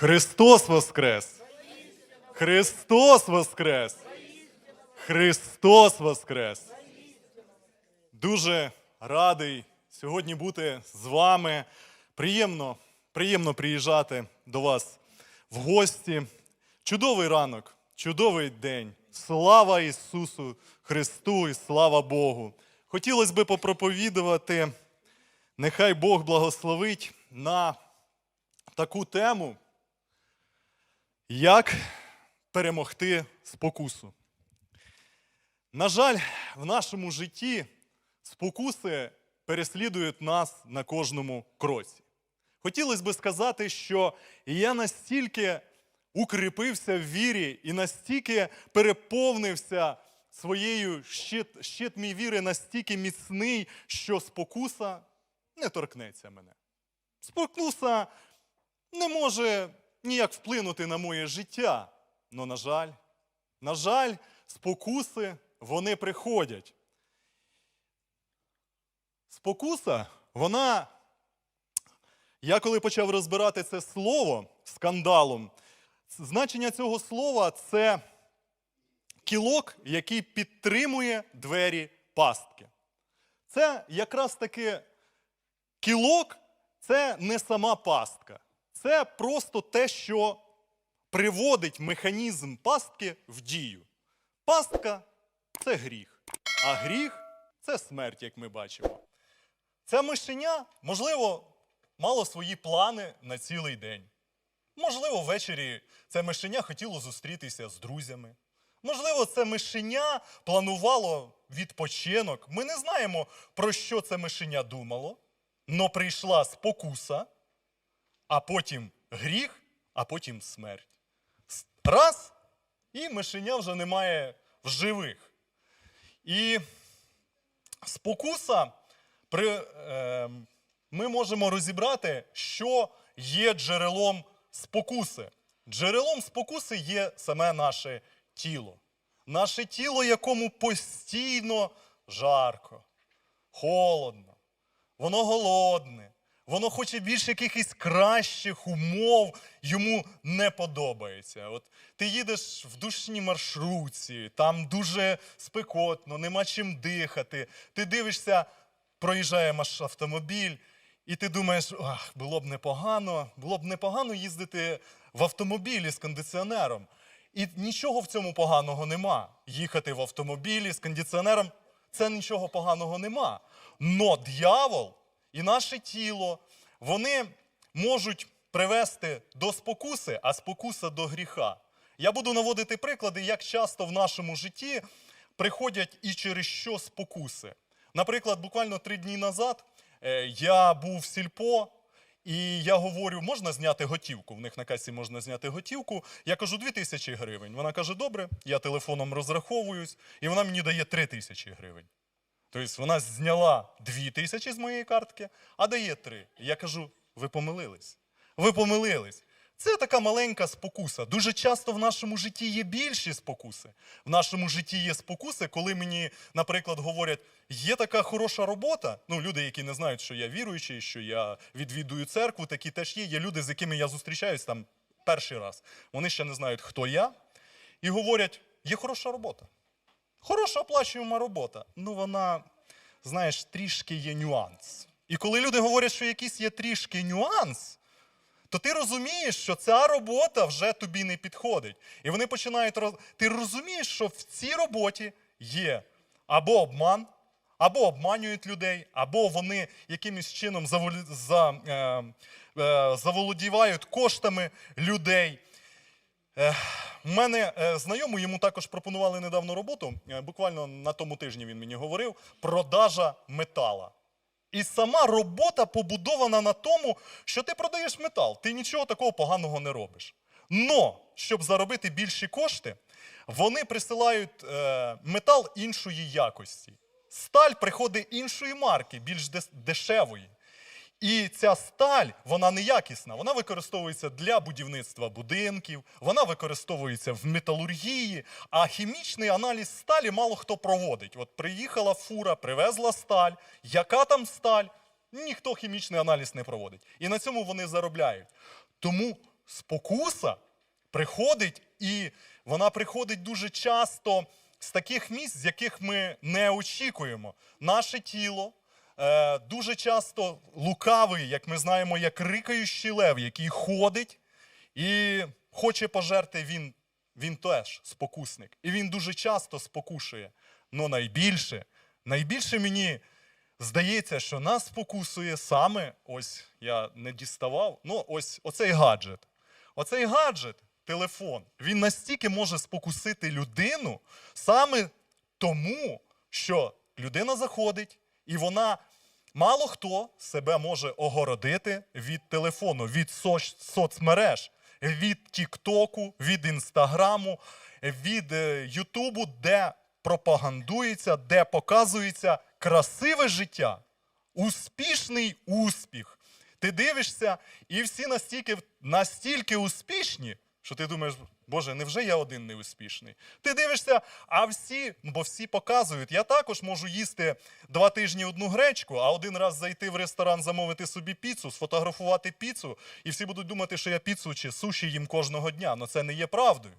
Христос Воскрес! Христос Воскрес! Христос Воскрес! Дуже радий сьогодні бути з вами. Приємно, приємно приїжджати до вас в гості. Чудовий ранок, чудовий день. Слава Ісусу Христу і слава Богу! Хотілося би попроповідувати, нехай Бог благословить на таку тему, як перемогти спокусу. На жаль, в нашому житті спокуси переслідують нас на кожному кроці. Хотілося би сказати, що я настільки укріпився в вірі і настільки переповнився своєю щит, щит мій віри настільки міцний, що спокуса не торкнеться мене. Спокуса не може ніяк вплинути на моє життя. Но, на жаль, на жаль, спокуси вони приходять. Спокуса, вона. Я коли почав розбирати це слово скандалом, значення цього слова це кілок, який підтримує двері пастки. Це якраз таки кілок це не сама пастка. Це просто те, що приводить механізм пастки в дію. Пастка це гріх, а гріх це смерть, як ми бачимо. Це мишеня, можливо, мало свої плани на цілий день. Можливо, ввечері це мишеня хотіло зустрітися з друзями. Можливо, це мишеня планувало відпочинок. Ми не знаємо, про що це мишеня думало, но прийшла спокуса, а потім гріх, а потім смерть. Раз, і мишеня вже немає в живих. І спокуса при, е, ми можемо розібрати, що є джерелом спокуси. Джерелом спокуси є саме наше тіло. Наше тіло, якому постійно жарко, холодно, воно голодне, воно хоче більш якихось кращих умов, йому не подобається. От ти їдеш в душній маршрутці, там дуже спекотно, нема чим дихати. Ти дивишся, проїжджає автомобіль, і ти думаєш, ах, було б непогано, було б непогано їздити в автомобілі з кондиціонером. І нічого в цьому поганого нема. Їхати в автомобілі з кондиціонером це нічого поганого нема. Но дьявол і наше тіло вони можуть привести до спокуси, а спокуса до гріха. Я буду наводити приклади, як часто в нашому житті приходять і через що спокуси. Наприклад, буквально три дні назад е, я був в сільпо, і я говорю, можна зняти готівку? В них на касі можна зняти готівку. Я кажу, 2 тисячі гривень. Вона каже, добре, я телефоном розраховуюсь, і вона мені дає 3 тисячі гривень. Тобто вона зняла 2 тисячі з моєї картки, а дає 3. Я кажу, ви помилились. Ви помилились. Це така маленька спокуса. Дуже часто в нашому житті є більші спокуси. В нашому житті є спокуси, коли мені, наприклад, говорять, є така хороша робота. Ну, люди, які не знають, що я віруючий, що я відвідую церкву, такі теж є. Є люди, з якими я зустрічаюсь там перший раз. Вони ще не знають, хто я. І говорять, є хороша робота. Хороша оплачуєма робота. Ну, вона, знаєш, трішки є нюанс. І коли люди говорять, що якийсь є трішки нюанс, то ти розумієш, що ця робота вже тобі не підходить. І вони починають роз... Ти розумієш, що в цій роботі є або обман, або обманюють людей, або вони якимось чином заволі... за... е... Е... заволодівають коштами людей. У мене е, знайомий, йому також пропонували недавно роботу. е, Буквально на тому тижні він мені говорив продажа метала. І сама робота побудована на тому, що ти продаєш метал, ти нічого такого поганого не робиш. Но, щоб заробити більші кошти, вони присилають е, метал іншої якості. Сталь приходить іншої марки, більш дешевої. І ця сталь, вона неякісна. Вона використовується для будівництва будинків, вона використовується в металургії, а хімічний аналіз сталі мало хто проводить. От приїхала фура, привезла сталь. Яка там сталь? Ніхто хімічний аналіз не проводить. І на цьому вони заробляють. Тому спокуса приходить, і вона приходить дуже часто з таких місць, з яких ми не очікуємо. Наше тіло дуже часто лукавий, як ми знаємо, як рикаючий лев, який ходить і хоче пожерти він, він теж спокусник. І він дуже часто спокушує. Но найбільше, найбільше мені здається, що нас спокусує саме, ось я не діставав, ну ось оцей гаджет. Оцей гаджет, телефон, він настільки може спокусити людину саме тому, що людина заходить, і вона мало хто себе може огородити від телефону, від соц- соцмереж, від Тіктоку, від Інстаграму, від е, Ютубу, де пропагандується, де показується красиве життя, успішний успіх. Ти дивишся, і всі настільки, настільки успішні, що ти думаєш, Боже, невже я один не успішний? Ти дивишся, а всі, ну, бо всі показують, я також можу їсти два тижні одну гречку, а один раз зайти в ресторан, замовити собі піцу, сфотографувати піцу, і всі будуть думати, що я піцу чи суші їм кожного дня. Але це не є правдою.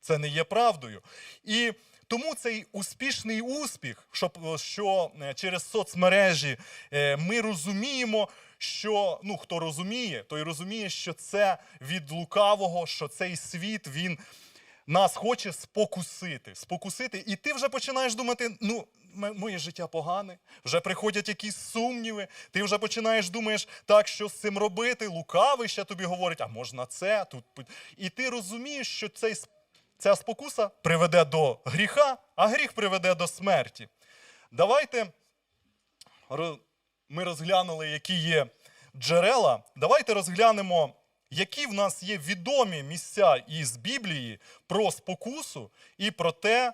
Це не є правдою. І тому цей успішний успіх, що, що е, через соцмережі е, ми розуміємо, що ну хто розуміє, той розуміє, що це від лукавого, що цей світ він нас хоче спокусити. Спокусити, і ти вже починаєш думати, ну. Моє життя погане, вже приходять якісь сумніви. Ти вже починаєш думаєш, так що з цим робити. Лукавий ще тобі говорить, а можна це тут. І ти розумієш, що цей ця спокуса приведе до гріха, а гріх приведе до смерті. Давайте ми розглянули, які є джерела. Давайте розглянемо, які в нас є відомі місця із Біблії про спокусу і про те,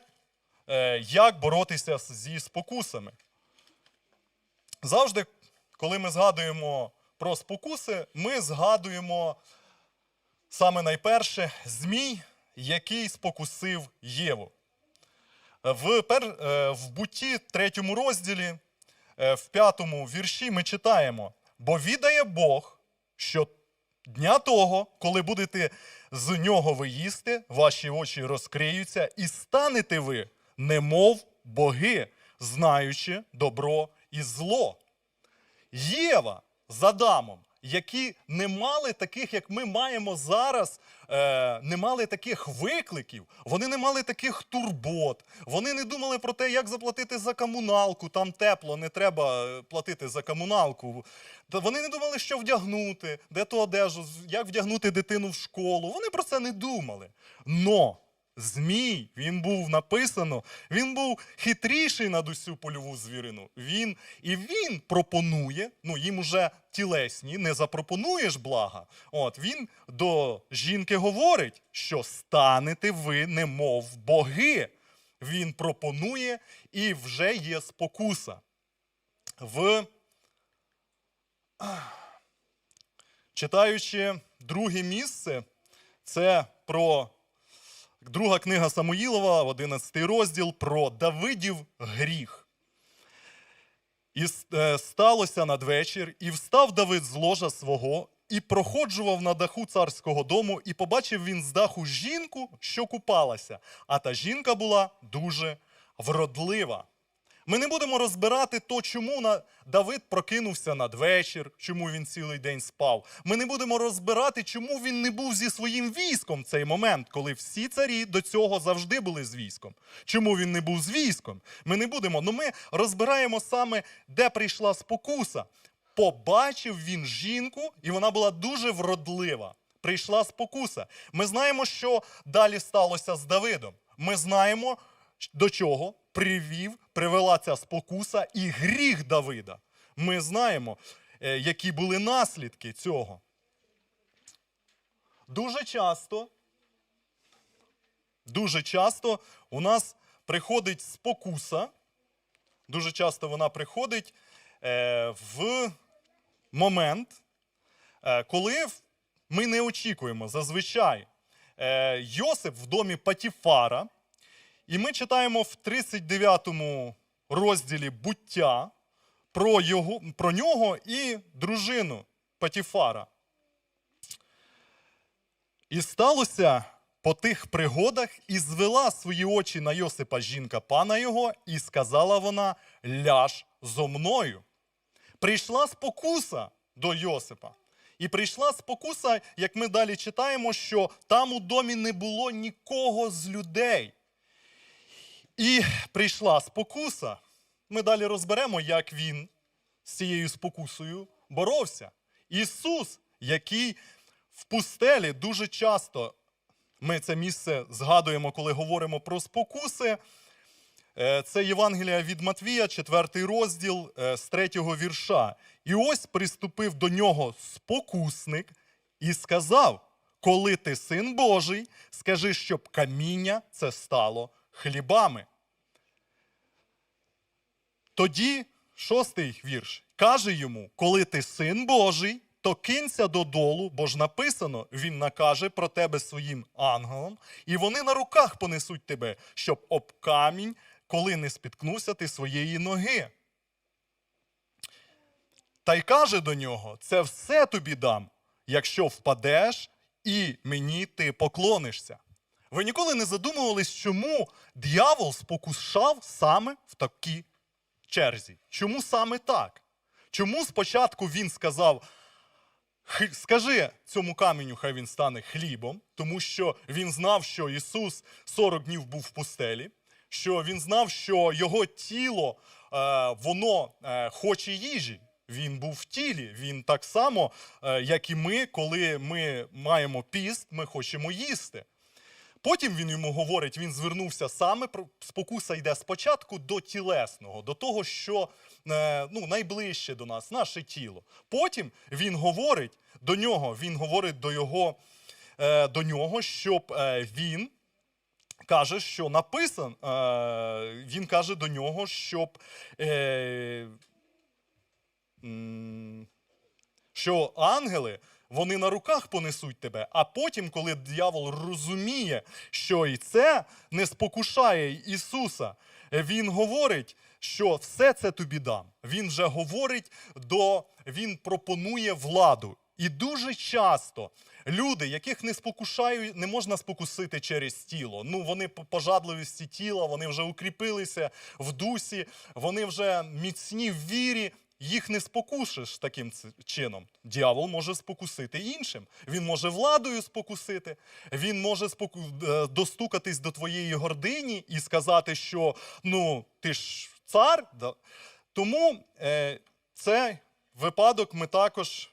е, як боротися зі спокусами. Завжди, коли ми згадуємо про спокуси, ми згадуємо саме найперше Змій, який спокусив Єву. В, пер, е, в буті третьому розділі, е, в п'ятому вірші ми читаємо: бо відає Бог, що дня того, коли будете з нього ви їсти, ваші очі розкриються, і станете ви, немов боги, знаючи добро і зло. Єва з Адамом, які не мали таких, як ми маємо зараз, е, не мали таких викликів, вони не мали таких турбот, вони не думали про те, як заплатити за комуналку, там тепло, не треба е, платити за комуналку. Вони не думали, що вдягнути, де ту одежу, як вдягнути дитину в школу. Вони про це не думали. Но Змій, він був написано, він був хитріший над усю польову звірину. Він і він пропонує, ну їм уже тілесні, не запропонуєш блага. От він до жінки говорить, що станете ви, немов боги. Він пропонує і вже є спокуса. В читаючи друге місце, це про друга книга Самуїлова, 11 розділ про Давидів гріх. І е, сталося надвечір, і встав Давид з ложа свого, і проходжував на даху царського дому, і побачив він з даху жінку, що купалася, а та жінка була дуже вродлива. Ми не будемо розбирати то, чому Давид прокинувся надвечір, чому він цілий день спав. Ми не будемо розбирати, чому він не був зі своїм військом в цей момент, коли всі царі до цього завжди були з військом. Чому він не був з військом? Ми не будемо. Ну ми розбираємо саме, де прийшла спокуса. Побачив він жінку, і вона була дуже вродлива. Прийшла спокуса. Ми знаємо, що далі сталося з Давидом. Ми знаємо, до чого привів, привела ця спокуса і гріх Давида. Ми знаємо, е, які були наслідки цього. Дуже часто, дуже часто у нас приходить спокуса, дуже часто вона приходить е, в момент, е, коли ми не очікуємо зазвичай. Е, Йосип в домі Патіфара, і ми читаємо в 39 розділі буття про, його, про нього і дружину Патіфара. І сталося по тих пригодах, і звела свої очі на Йосипа жінка пана його, і сказала вона: ляж зо мною. Прийшла спокуса до Йосипа. І прийшла спокуса, як ми далі читаємо, що там у домі не було нікого з людей. І прийшла спокуса. Ми далі розберемо, як він з цією спокусою боровся. Ісус, який в пустелі дуже часто ми це місце згадуємо, коли говоримо про спокуси. Е, Це Євангелія від Матвія, 4 розділ е, з 3 вірша. І ось приступив до нього спокусник і сказав: Коли ти син Божий, скажи, щоб каміння це стало хлібами. Тоді, шостий вірш, каже йому: Коли ти син Божий, то кинься додолу, бо ж написано, він накаже про тебе своїм ангелам, і вони на руках понесуть тебе, щоб об камінь, коли не спіткнувся ти своєї ноги. Та й каже до нього: це все тобі дам, якщо впадеш, і мені ти поклонишся. Ви ніколи не задумувались, чому дьявол спокушав саме в такій черзі? Чому саме так? Чому спочатку він сказав, скажи цьому каменю, хай він стане хлібом, тому що він знав, що Ісус 40 днів був в пустелі, що він знав, що його тіло е, воно е, хоче їжі. Він був в тілі. Він так само, е, як і ми, коли ми маємо піст, ми хочемо їсти. Потім він йому говорить, він звернувся саме спокуса йде спочатку до тілесного, до того, що е, ну, найближче до нас, наше тіло. Потім він говорить до нього, він говорить до його, е, до нього, щоб е, він каже, що написан, він каже до нього, щоб. Що ангели вони на руках понесуть тебе. А потім, коли диявол розуміє, що і це не спокушає Ісуса, він говорить, що все це тобі дам. Він вже говорить до він пропонує владу. І дуже часто люди, яких не спокушають, не можна спокусити через тіло. Ну вони по пожадливості тіла, вони вже укріпилися в дусі, вони вже міцні в вірі. Їх не спокушиш таким чином. Діявол може спокусити іншим. Він може владою спокусити, він може споку... е, достукатись до твоєї гордині і сказати, що ну ти ж цар. Да? Тому е, цей випадок ми також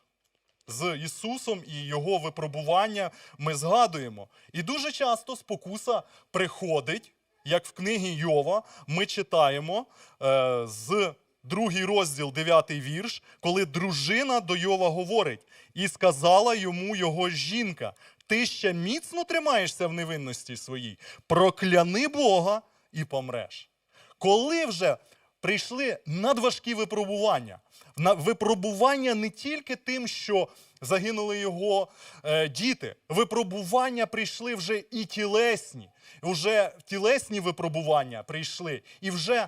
з Ісусом і Його випробування ми згадуємо. І дуже часто спокуса приходить, як в книгі Йова, ми читаємо е, з другий розділ, дев'ятий вірш, коли дружина до Йова говорить, і сказала йому його жінка: Ти ще міцно тримаєшся в невинності своїй, прокляни Бога і помреш. Коли вже прийшли надважкі випробування, випробування не тільки тим, що загинули його е, діти, випробування прийшли вже і тілесні, вже тілесні випробування прийшли, і вже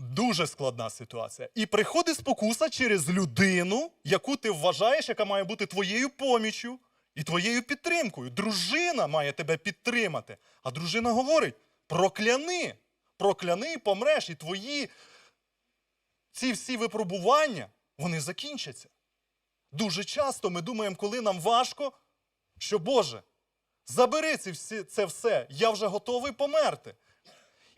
дуже складна ситуація. І приходить спокуса через людину, яку ти вважаєш, яка має бути твоєю поміччю і твоєю підтримкою. Дружина має тебе підтримати. А дружина говорить: прокляни, прокляни і помреш, і твої ці всі випробування вони закінчаться. Дуже часто ми думаємо, коли нам важко, що Боже, забери це все, я вже готовий померти.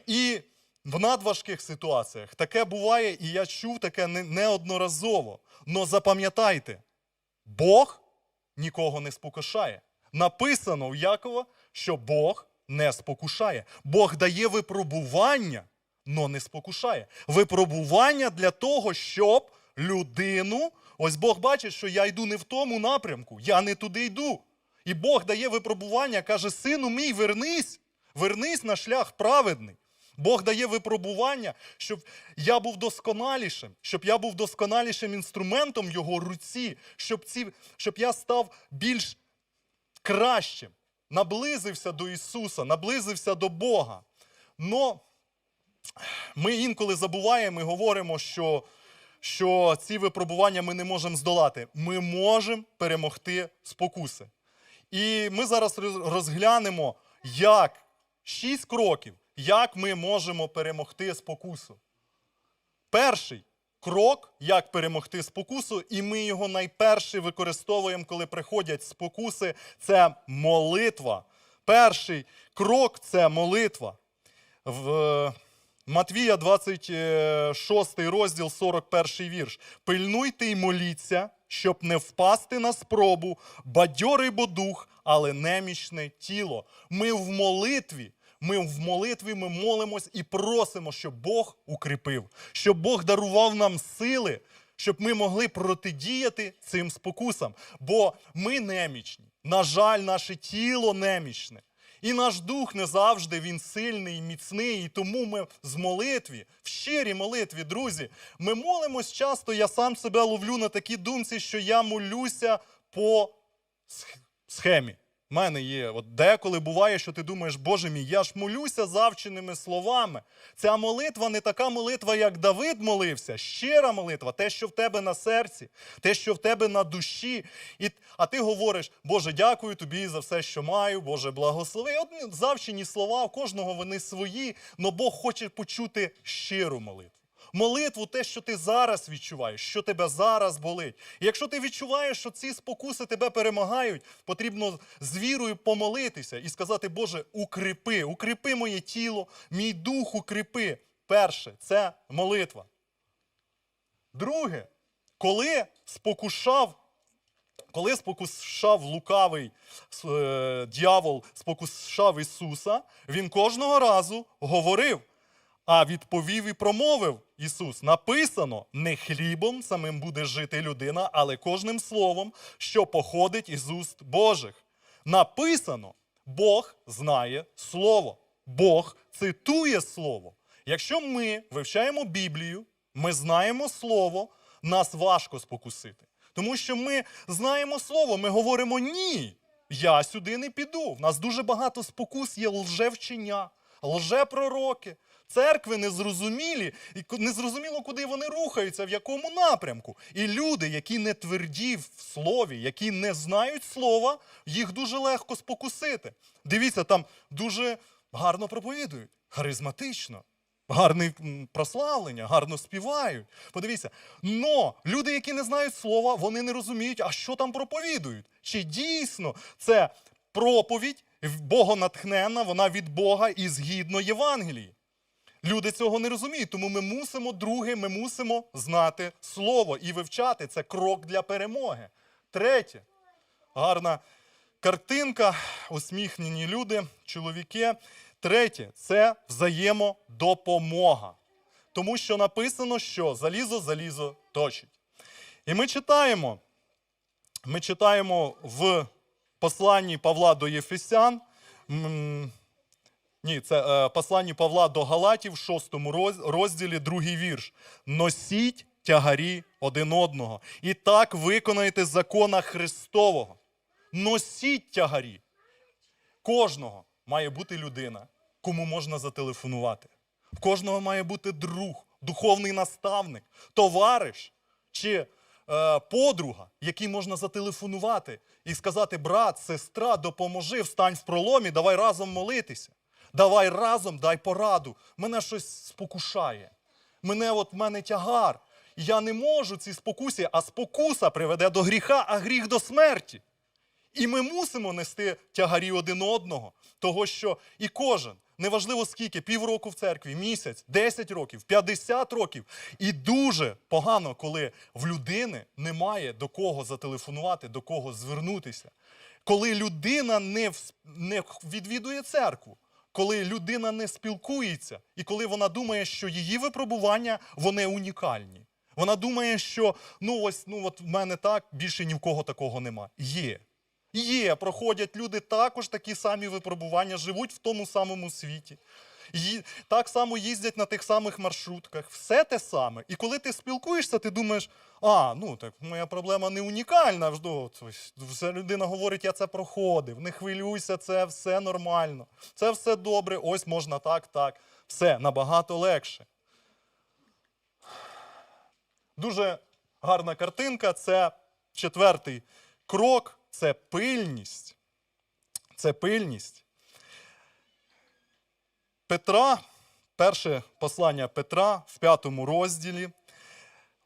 І в надважких ситуаціях таке буває, і я чув таке неодноразово. Но запам'ятайте, Бог нікого не спокушає. Написано у Якова, що Бог не спокушає. Бог дає випробування, но не спокушає. Випробування для того, щоб людину. Ось Бог бачить, що я йду не в тому напрямку, я не туди йду. І Бог дає випробування, каже: Сину мій, вернись, вернись на шлях праведний. Бог дає випробування, щоб я був досконалішим, щоб я був досконалішим інструментом його руці, щоб, ці, щоб я став більш кращим, наблизився до Ісуса, наблизився до Бога. Но ми інколи забуваємо і говоримо, що, що ці випробування ми не можемо здолати. Ми можемо перемогти спокуси. І ми зараз розглянемо, як шість кроків, як ми можемо перемогти спокусу. Перший крок, як перемогти спокусу, і ми його найперше використовуємо, коли приходять спокуси, це молитва. Перший крок це молитва. В е, Матвія 26 розділ, 41 вірш. Пильнуйте й моліться, щоб не впасти на спробу, бадьорий бо дух, але немічне тіло. Ми в молитві. Ми в молитві ми молимось і просимо, щоб Бог укріпив, щоб Бог дарував нам сили, щоб ми могли протидіяти цим спокусам. Бо ми немічні. На жаль, наше тіло немічне. І наш дух не завжди він сильний, і міцний. І тому ми з молитві, в щирій молитві, друзі, ми молимось часто. Я сам себе ловлю на такій думці, що я молюся по схемі. У мене є, от деколи буває, що ти думаєш, Боже мій, я ж молюся завченими словами. Ця молитва не така молитва, як Давид молився, щира молитва, те, що в тебе на серці, те, що в тебе на душі. І, а ти говориш, Боже, дякую тобі за все, що маю, Боже, благослови. От завчені слова, у кожного вони свої, але Бог хоче почути щиру молитву. Молитву, те, що ти зараз відчуваєш, що тебе зараз болить. І якщо ти відчуваєш, що ці спокуси тебе перемагають, потрібно з вірою помолитися і сказати, Боже, укріпи, укріпи моє тіло, мій дух укріпи. Перше, це молитва. Друге, коли спокушав, коли спокушав лукавий е, дьявол, спокушав Ісуса, він кожного разу говорив. А відповів і промовив Ісус: написано: не хлібом самим буде жити людина, але кожним словом, що походить із уст Божих. Написано: Бог знає Слово, Бог цитує Слово. Якщо ми вивчаємо Біблію, ми знаємо Слово, нас важко спокусити. Тому що ми знаємо Слово, ми говоримо ні. Я сюди не піду. В нас дуже багато спокус є лжевчення, лжепророки, церкви незрозумілі, і незрозуміло, куди вони рухаються, в якому напрямку. І люди, які не тверді в слові, які не знають слова, їх дуже легко спокусити. Дивіться, там дуже гарно проповідують, харизматично. Гарне прославлення, гарно співають. Подивіться. Но люди, які не знають слова, вони не розуміють, а що там проповідують. Чи дійсно це проповідь в- богонатхненна, вона від Бога і згідно Євангелії. Люди цього не розуміють, тому ми мусимо, друге, ми мусимо знати слово і вивчати. Це крок для перемоги. Третє, гарна картинка, усміхнені люди, чоловіки. Третє це взаємодопомога. Тому що написано, що залізо залізо точить. І ми читаємо, ми читаємо в посланні Павла до Єфесян. Ні, це е, послання Павла до Галатів, в шостому розділі, другий вірш. Носіть тягарі один одного. І так виконайте закона Христового. Носіть тягарі. Кожного має бути людина, кому можна зателефонувати. В кожного має бути друг, духовний наставник, товариш чи е, подруга, який можна зателефонувати і сказати: брат, сестра, допоможи, встань в проломі, давай разом молитися. Давай разом, дай пораду. Мене щось спокушає. Мене от в мене тягар. Я не можу цій спокусі, а спокуса приведе до гріха, а гріх до смерті. І ми мусимо нести тягарі один одного, того що і кожен, неважливо скільки, півроку в церкві, місяць, 10 років, 50 років. І дуже погано, коли в людини немає до кого зателефонувати, до кого звернутися. Коли людина не, вс- не відвідує церкву, коли людина не спілкується, і коли вона думає, що її випробування вони унікальні. Вона думає, що ну ось ну от в мене так, більше ні в кого такого нема. Є. Є, проходять люди також такі самі випробування, живуть в тому самому світі. Так само їздять на тих самих маршрутках, все те саме. І коли ти спілкуєшся, ти думаєш, а, ну так моя проблема не унікальна. Все людина говорить, я це проходив, не хвилюйся, це все нормально, це все добре, ось можна так, так. Все набагато легше. Дуже гарна картинка. Це четвертий крок це пильність. це пильність. Петра, перше послання Петра в п'ятому розділі,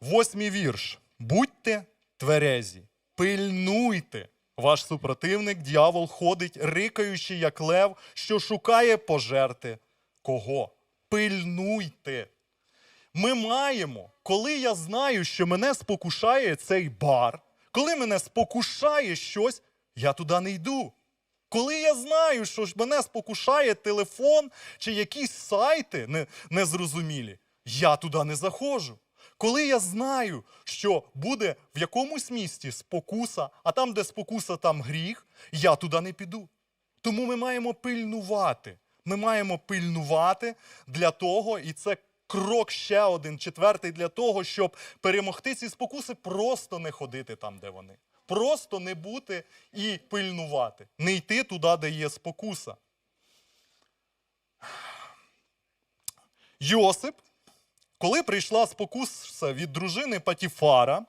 восьмий вірш. Будьте тверезі, пильнуйте. Ваш супротивник, дьявол, ходить, рикаючи, як лев, що шукає пожерти. Кого? Пильнуйте. Ми маємо, коли я знаю, що мене спокушає цей бар, коли мене спокушає щось, я туди не йду. Коли я знаю, що ж мене спокушає телефон чи якісь сайти незрозумілі, я туди не заходжу. Коли я знаю, що буде в якомусь місті спокуса, а там, де спокуса, там гріх, я туди не піду. Тому ми маємо пильнувати. Ми маємо пильнувати для того, і це крок ще один, четвертий, для того, щоб перемогти ці спокуси, просто не ходити там, де вони. Просто не бути і пильнувати, не йти туди, де є спокуса. Йосип, коли прийшла спокуса від дружини Патіфара,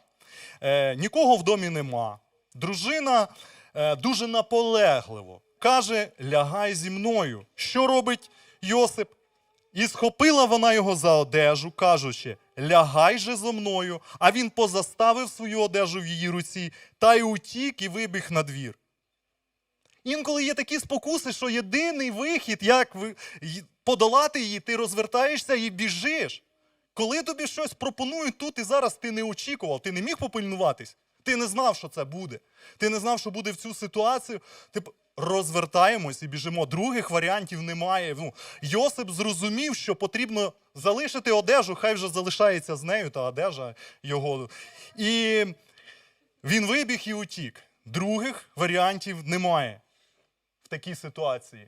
е, нікого в домі нема. Дружина е, дуже наполегливо каже: лягай зі мною. Що робить Йосип? І схопила вона його за одежу, кажучи: лягай же зо мною. А він позаставив свою одежу в її руці та й утік і вибіг на двір. Інколи є такі спокуси, що єдиний вихід, як подолати її, ти розвертаєшся і біжиш. Коли тобі щось пропонують тут і зараз, ти не очікував, ти не міг попильнуватись, ти не знав, що це буде. Ти не знав, що буде в цю ситуацію. Ти розвертаємось і біжимо. Других варіантів немає. Ну, Йосип зрозумів, що потрібно залишити одежу, хай вже залишається з нею та одежа його. І він вибіг і утік. Других варіантів немає в такій ситуації.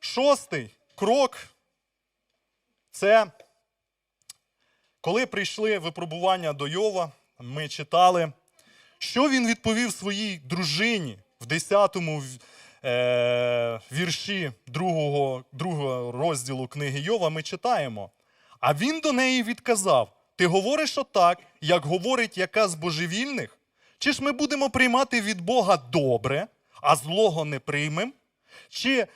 Шостий крок це коли прийшли випробування до Йова, ми читали, що він відповів своїй дружині в 10-му е, вірші другого, другого розділу книги Йова. Ми читаємо. А він до неї відказав: Ти говориш отак, як говорить яка з божевільних? Чи ж ми будемо приймати від Бога добре, а злого не приймемо? Чи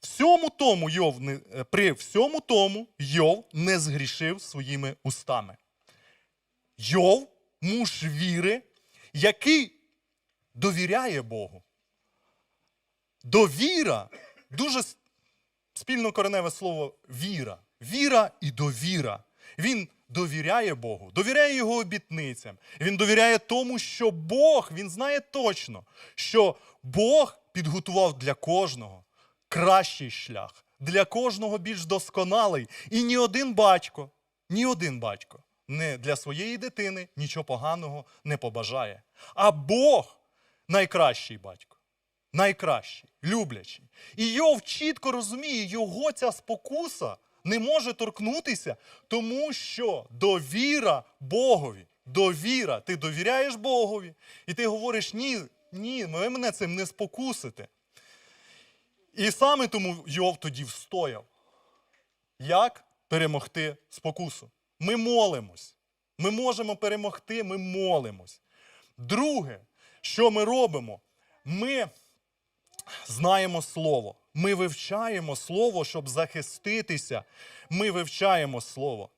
всьому тому Йов не, е, при всьому тому Йов не згрішив своїми устами? Йов, муж віри, який довіряє Богу. Довіра дуже с- спільнокореневе слово віра. Віра і довіра. Він довіряє Богу, довіряє його обітницям. Він довіряє тому, що Бог, він знає точно, що Бог підготував для кожного кращий шлях, для кожного більш досконалий. І ні один батько, ні один батько не для своєї дитини нічого поганого не побажає. А Бог найкращий батько найкращий, люблячий. І Йов чітко розуміє, його ця спокуса не може торкнутися, тому що довіра Богові, довіра, ти довіряєш Богові, і ти говориш, ні, ні, ви мене цим не спокусите. І саме тому Йов тоді встояв. Як перемогти спокусу? Ми молимось. Ми можемо перемогти, ми молимось. Друге, що ми робимо? Ми знаємо слово. Ми вивчаємо слово, щоб захиститися. Ми вивчаємо слово.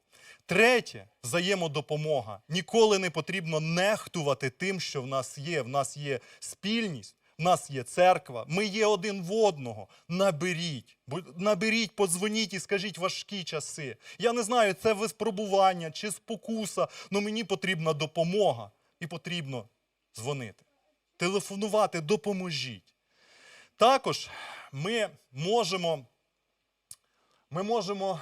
Третє взаємодопомога. Ніколи не потрібно нехтувати тим, що в нас є. В нас є спільність, в нас є церква. Ми є один в одного. Наберіть, наберіть, подзвоніть і скажіть важкі часи. Я не знаю, це виспробування чи спокуса, але мені потрібна допомога. І потрібно дзвонити, телефонувати, допоможіть. Також ми можемо, ми можемо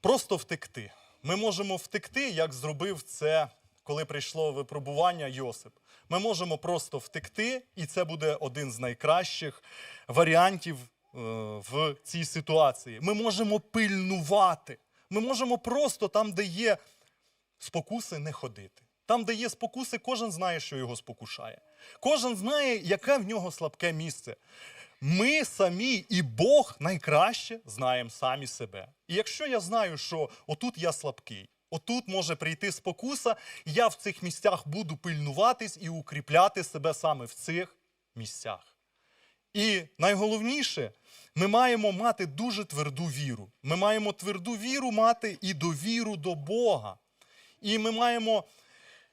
просто втекти. Ми можемо втекти, як зробив це, коли прийшло випробування Йосип. Ми можемо просто втекти, і це буде один з найкращих варіантів е, в цій ситуації. Ми можемо пильнувати. Ми можемо просто там, де є спокуси, не ходити. Там, де є спокуси, кожен знає, що його спокушає. Кожен знає, яке в нього слабке місце. Ми самі і Бог найкраще знаємо самі себе. І якщо я знаю, що отут я слабкий, отут може прийти спокуса, я в цих місцях буду пильнуватись і укріпляти себе саме в цих місцях. І найголовніше, ми маємо мати дуже тверду віру. Ми маємо тверду віру мати і довіру до Бога. І ми маємо,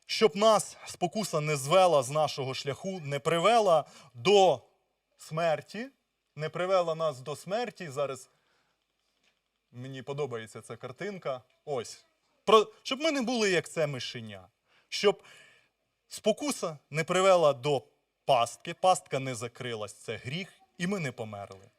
щоб нас спокуса не звела з нашого шляху, не привела до смерті, не привела нас до смерті. Зараз мені подобається ця картинка. Ось. Про, щоб ми не були як це мишеня. Щоб спокуса не привела до пастки, пастка не закрилась, це гріх, і ми не померли.